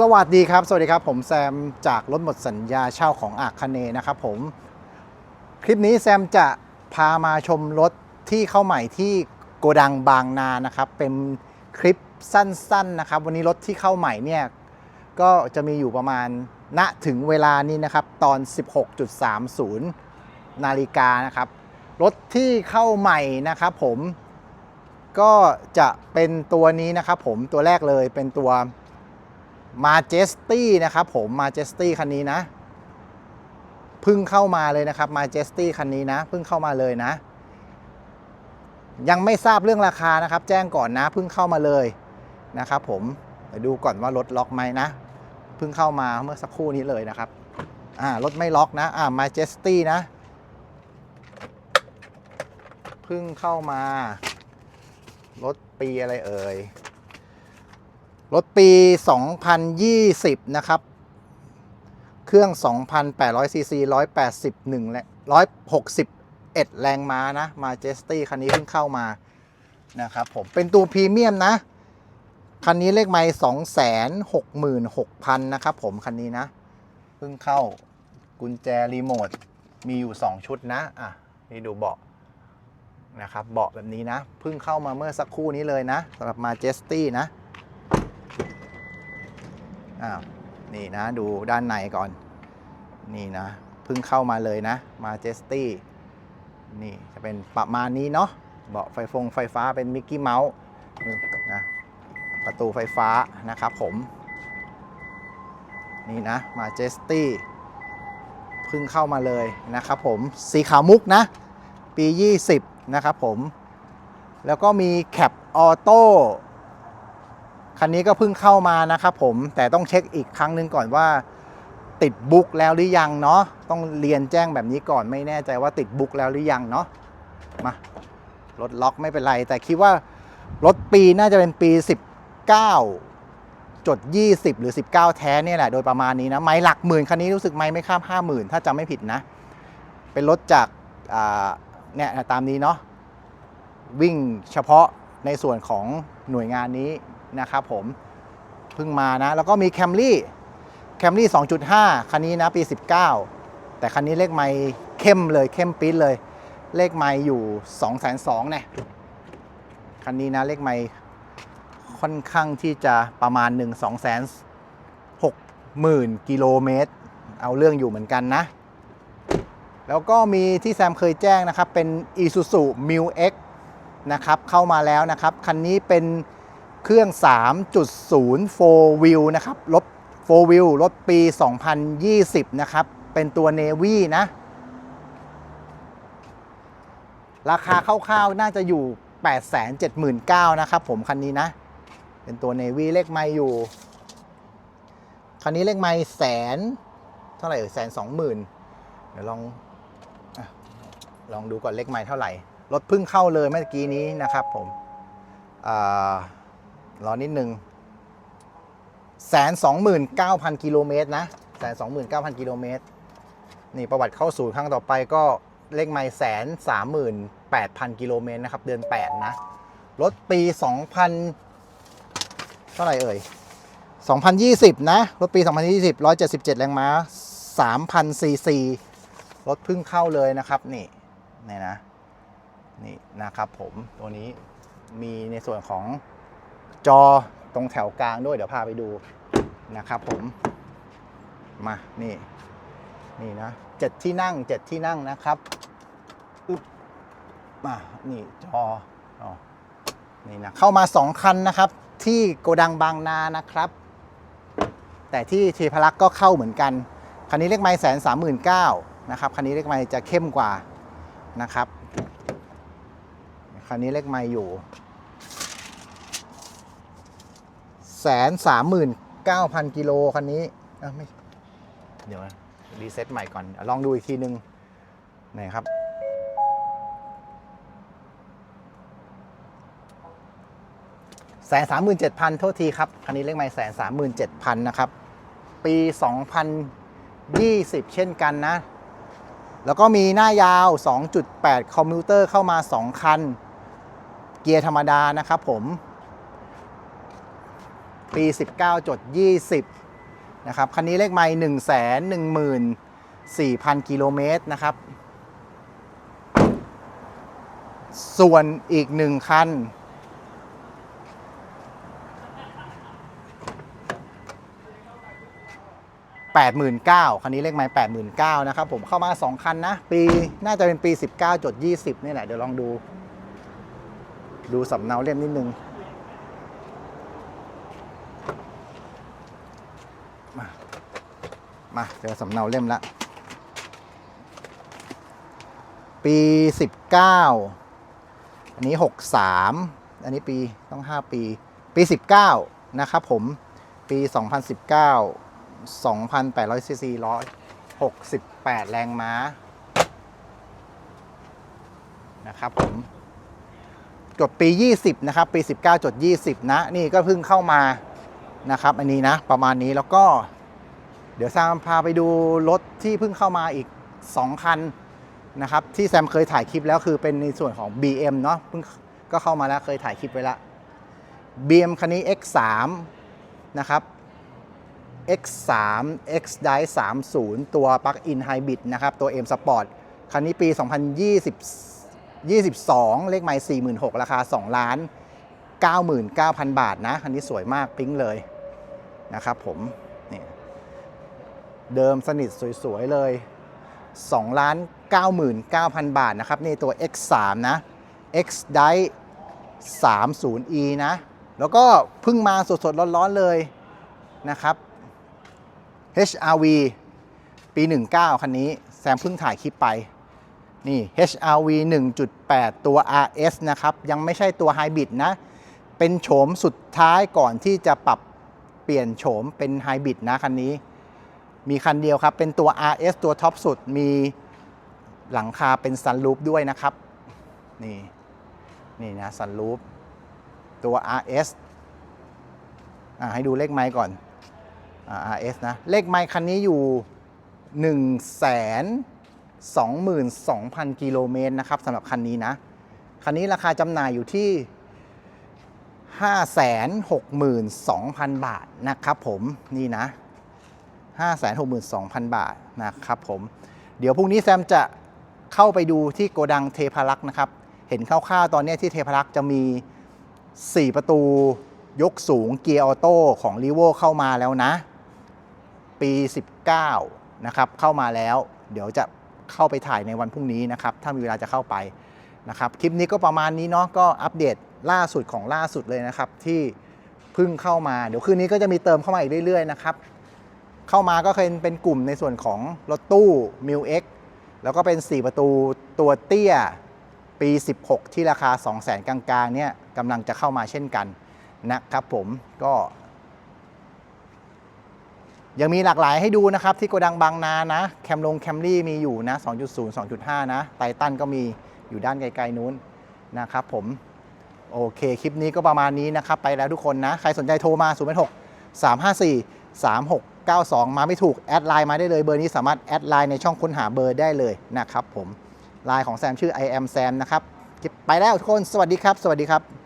สวัสดีครับ สวัสดีครับ ผมแซมจากรถหมดสัญญาเช่าของอาคเนนะครับผม คลิปนี้แซมจะพามาชมรถที่เข้าใหม่ที่โกดังบางนานะครับ เป็นคลิปสั้นๆนะครับ วันนี้รถที่เข้าใหม่เนี่ยก็จะมีอยู่ประมาณณถึงเวลานี้นะครับ ตอน 16.30 นาฬิกานะครับ รถที่เข้าใหม่นะครับผมก็จะเป็นตัวนี้นะครับผมตัวแรกเลยเป็นตัว Majesty นะครับผม Majesty คันนี้นะพิ่งเข้ามาเลยนะครับ Majesty คันนี้นะพิ่งเข้ามาเลยนะ ยังไม่ทราบเรื่องราคานะครับ แจ้งก่อนนะพิ่งเข้ามาเลยนะครับ ผมเดี๋ยวดูก่อนว่ารถล็อกไหมนะพิ่งเข้ามาเมื่อสักครู่นี้เลยนะครับอ่ารถไม่ล็อกนะอ่า Majesty นะพิ่งเข้ามารถปีอะไรเอ่ย รถปี 2020 นะครับ เครื่อง 2,800ซีซี181และ161 แรงม้านะ มาเจสตี้คันนี้เพิ่งเข้ามานะครับผม เป็นตัวพรีเมียมนะ คันนี้เลขไมล์266,000 นะครับผม คันนี้นะ เพิ่งเข้ากุญแจรีโมท มีอยู่ 2 ชุดนะ อะ นี่ดูเบาะนะครับ เบาะแบบนี้นะ เพิ่งเข้ามาเมื่อสักครู่นี้เลยนะสำหรับ Majesty นะ อ้าวนี่นะดูด้านในก่อน นี่นะเพิ่งเข้ามาเลยนะ Majesty นี่จะเป็นประมาณนี้เนาะเบาะไฟฟงไฟฟ้าเป็นมิกกี้เมาส์นะประตูไฟฟ้านะครับผม นี่นะ Majesty เพิ่งเข้ามาเลยนะครับผมสีขาวมุกนะ ปี 20 นะครับผม แล้วก็มีแคปออโต้ คันนี้ก็เพิ่งเข้ามานะครับผมแต่ต้องเช็คอีกครั้งหนึ่งก่อนว่า ติดบุ๊กแล้วหรือยังเนาะต้องเรียนแจ้งแบบนี้ก่อนไม่แน่ใจว่าติดบุ๊กแล้วหรือยังเนาะมารถล็อกไม่เป็นไร แต่คิดว่ารถปีน่าจะเป็นปี 19จด20 หรือ 19 แท้เนี่ยแหละโดยประมาณนี้นะไม่หลักหมื่นคันนี้รู้สึกไม่ไม่ข้าม 50,000 ถ้าจำไม่ผิดนะ เป็นรถจากาเนี่ยตามนี้เนาะวิ่งเฉพาะในส่วนของหน่วยงานนี้ นะครับผมเพิ่งมานะ แล้วก็มี Camry Camry 2.5 คันนี้นะปี 19 แต่คันนี้เลขไม่เข้มเลยเข้มปี๊ดเลย เลขไม่อยู่ 2 2 0 0 0เนี่ยคันนี้นะเลขไม่ค่อนข้างที่จะประมาณ 1 2 6 0 0 0 0กิโลเมตร เอาเรื่องอยู่เหมือนกันนะ แล้วก็มีที่แซมเคยแจ้งนะครับ เป็น Isuzu m u X นะครับ เข้ามาแล้วนะครับ คันนี้เป็น เครื่อง 3.0 4 wheel นะครับรถ4 wheel รถปี 2020 นะครับ เป็นตัว Navy นะ ราคาคร่าวๆ น่าจะอยู่ 879,000นะครับผมคันนี้นะ เป็นตัว Navy เลขไม่อยู่ คันนี้เลขไม่แสน เท่าไหร่เอ่ยแสนสองหมื่นเดี๋ยวลองอลองดูก่อนเลขไม้เท่าไหร่รถเพิ่งเข้าเลยเมื่อกี้นี้นะครับผมอา รอนิดนึงแสนสองหมื่นเก้าพันกิโลเมตรนะแสนสองหมื่นเก้าพันกิโลเมตรนี่ประวัติเข้าสู่ครั้งต่อไปก็เลขไม้แสนสามหมื่นแปดพันกิโลเมตรนะครับ เดือนแปดนะ รถปีสองพันเท่าไหร่เอ่ย2020นยี่สิบนะ รถปี2020 177แรงม้า3,000ซีซีรถเพิ่งเข้าเลยนะครับ นี่นี่นะนี่นะครับผมตัวนี้มีในส่วนของ จอตรงแถวกลางด้วยเดี๋ยวพาไปดูนะครับผมมานี่นี่นะเจ็ดที่นั่งเจ็ดที่นั่งนะครับอึ๊บมานี่จออ๋อนี่นะเข้ามา 2 คันนะครับ ที่โกดังบางนานะครับ แต่ที่เทพรักษ์ก็เข้าเหมือนกัน คันนี้เลขไม้แสนสามหมื่นเก้านะครับคันนี้เลขไม้จะเข้มกว่านะครับคันนี้เลขไม้อยู่ แสนสามหมื่นเก้าพันกิโลคันนี้อไม่เดี๋ยวนะรีเซ็ตใหม่ก่อน ลองดูอีกทีนึงไหนครับแสนสามหมื่นเจ็ดพันโทษทีครับ คันนี้เลขไม้แสนสามหมื่นเจ็ดพันนะครับ ปี2020เช่นกันนะ แล้วก็มีหน้ายาว 2.8 คอมพิวเตอร์เข้ามา 2 คัน เกียร์ธรรมดานะครับผม ปี 19จด20 นะครับ คันนี้เลขไมล์หนึ่งแสนหนึ่งหมื่นสี่พันกิโลเมตรนะครับ ส่วนอีกหนึ่งคัน 89,000คันนี้เลขไมล์89,000นะครับ ผมเข้ามา 2 คันนะ ปีน่าจะเป็นปี 19จด20 นี่แหละ เดี๋ยวลองดู ดูสำเนาเล่มนิดนึง มา มาเจอสำเนาเล่มละ ปี 19 อันนี้ 63 อันนี้ปีต้อง 5 ปี ปี 19 นะครับผมปี 2019 2,800ซีซี168 แรงม้า นะครับผม จดปี 20 นะครับ ปี 19 จด 20 นะ นี่ก็เพิ่งเข้ามานะครับ อันนี้นะ ประมาณนี้แล้วก็ เดี๋ยวแซมพาไปดูรถที่เพิ่งเข้ามาอีก 2 คันนะครับที่แซมเคยถ่ายคลิปแล้วคือเป็นในส่วนของ BM เนาะเพิ่งก็เข้ามาแล้วเคยถ่ายคลิปไว้ละ BM คันนี้ X3 นะครับ X3 X Drive 30 ตัว Plug-in Hybrid นะครับ ตัว M Sport คันนี้ปี 2020 22 เลขไมล์46,000 ราคา 2 ล้าน 99,000 บาทนะ คันนี้สวยมาก ปิ๊งเลยนะครับผมนี่ เดิมสนิทสวย ๆ เลย2ล้าน99,000 บาทนะครับ นี่ตัว X3 นะ X Dive 30e นะ แล้วก็เพิ่งมาสด ๆ ร้อน ๆ เลยนะครับ HRV ปี 19 คันนี้ แซมเพิ่งถ่ายคลิปไป นี่ HRV 1.8 ตัว RS นะครับ ยังไม่ใช่ตัวไฮบริดนะ เป็นโฉมสุดท้ายก่อนที่จะปรับเปลี่ยนโฉมเป็นไฮบริดนะคันนี้ มีคันเดียวครับ เป็นตัว RS ตัวท็อปสุด มีหลังคาเป็นซันรูปด้วยนะครับ นี่ นี่นะซันรูปตัว RS อ่าให้ดูเลขไมค์ก่อนอ่า RS นะ เลขไมค์คันนี้อยู่ 1 2 2 0 0 0 กิโลเมตรนะครับสำหรับคันนี้นะ คันนี้ราคาจำหน่ายอยู่ที่ 562,000 บาทนะครับผม นี่นะ 562,000 บาทนะครับผม เดี๋ยวพรุ่งนี้แซมจะเข้าไปดูที่โกดังเทพารักษ์นะครับ เห็นคร่าวๆตอนนี้ที่เทพารักษ์จะมี 4 ประตูยกสูงเกียร์ออโต้ของ r ีโวเข้ามาแล้วนะ ปี 19 นะครับ เข้ามาแล้ว เดี๋ยวจะเข้าไปถ่ายในวันพรุ่งนี้นะครับ ถ้ามีเวลาจะเข้าไปนะครับ คลิปนี้ก็ประมาณนี้เนาะก็อัปเดตล่าสุดของล่าสุดเลยนะครับที่เพิ่งเข้ามา เดี๋ยวคืนนี้ก็จะมีเติมเข้ามาอีกเรื่อยๆนะครับ เข้ามาก็เคยเป็นกลุ่มในส่วนของรถตู้ m ิ l X แล้วก็เป็น 4 ประตูตัวเตี้ยปี 16 ที่ราคา 200,000กลางๆเนี่ยกำลังจะเข้ามาเช่นกันนะครับผมก็ ยังมีหลากหลายให้ดูนะครับที่โกดังบางนานะ แคมลงแคมรี่มีอยู่นะ 2.0 2.5 นะ ไททันก็มีอยู่ด้านไกลๆนู้นนะครับผม โอเค คลิปนี้ก็ประมาณนี้นะครับ ไปแล้วทุกคนนะ ใครสนใจโทรมา 0 6 3 5 4 3 6 9 2 มาไม่ถูก แอดไลน์มาได้เลยเบอร์นี้สามารถแอดไลน์ในช่องค้นหาเบอร์ได้เลยนะครับผมไลน์ของแซมชื่อ I am Sam นะครับไปแล้วทุกคนสวัสดีครับ สวัสดีครับ